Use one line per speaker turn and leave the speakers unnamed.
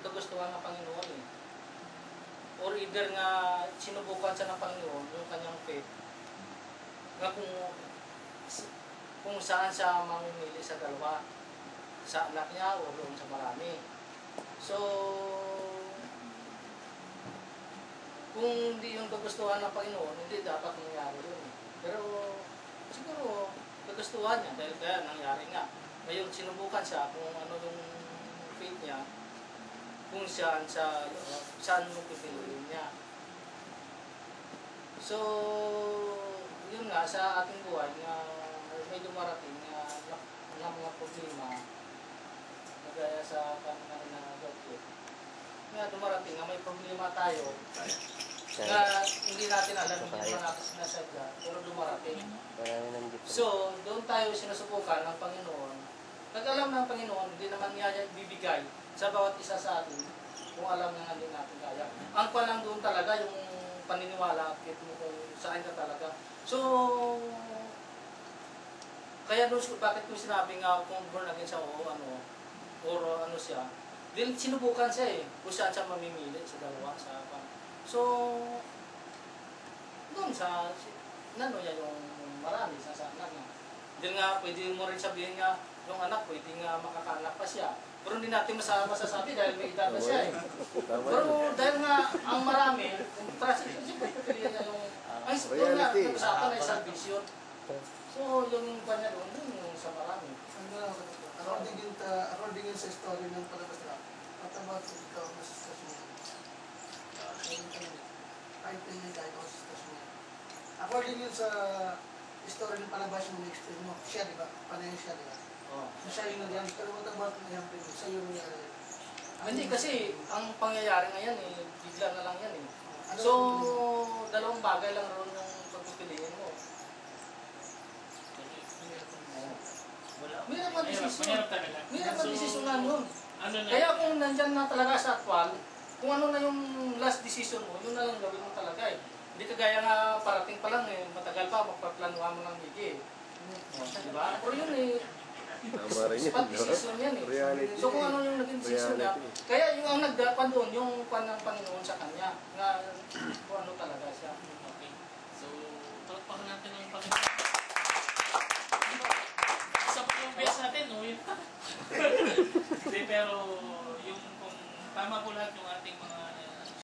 kagustuhan ng Panginoon eh. Or either nga sinubukan siya ng Panginoon yung kanyang faith nga kung kung saan siya mamimili sa dalawa sa anak niya o doon sa marami. So, kung hindi yung kagustuhan ng Panginoon, hindi dapat nangyari yun. Pero siguro kagustuhan niya dahil kaya nangyari nga. Ngayon sinubukan siya kung ano yung faith niya, kung saan sa saan mo pipiliin niya. So, yun nga sa ating buhay nga may dumarating na, na, na mga problema kagaya sa kanina na doctor nga dumarating nga may problema tayo na hindi natin alam hindi naman natin sinasadya pero dumarating. So, doon tayo sinusubukan ng Panginoon. Nag-alam ng Panginoon, hindi niya bibigay sa bawat isa sa atin kung alam nga hindi natin kaya. Ang pa lang doon talaga yung paniniwala kit mo kung saan ka talaga. So, kaya doon, bakit ko sinabi nga kung born again siya o ano, or ano siya, din sinubukan siya eh, kung saan siya mamimili sa dalawa, sa apa. So, doon sa, nano niya yung marami sa sa anak niya. Hindi nga, pwede mo rin sabihin nga, yung anak, pwede nga makakaanak pa siya. Pero hindi natin masa masasabi dahil may edad na siya eh. Pero dahil nga, ang marami, kung trust, siyempre pipiliin niya yung, ang doon nga,
Reality.
usapan ay salvation. So, yung kanya doon, yun yung sa marami.
Ano, according din ta, according din sa story ng palabas na, what about sa ikaw na sa stasyon? Kahit tingin kahit ako sa stasyon. According yun sa story ng palabas mo next time mo, siya di ba? Panay siya di ba? So, siya yung nagyan, pero what about na yan, pero siya yung nangyari.
Hindi kasi, ang pangyayari ngayon eh, bigla na lang yan eh.
Ano
So, dalawang bagay lang ron yung pagpipiliin mo.
Wala.
Mahirap ang desisyon. Ang
So,
desisyon na nun.
Ano na?
Kaya kung nandyan na talaga sa actual, kung ano na yung last decision mo, yun na lang gawin mo talaga eh. Hindi kagaya nga parating pa lang eh, matagal pa, magpaplanuhan mo ng higi eh. Oh, di ba? Pero yun eh,
Tama rin yun. no?
decision yan eh.
Reality.
So kung ano yung naging decision niya, kaya yung ang nagdapan doon, yung pan ng Panginoon sa kanya, nga kung ano talaga siya.
Okay. So, palakpakan natin ang Panginoon. Isa pa yung best natin, no? Yun. Hindi, pero yung kung tama po lahat yung ating mga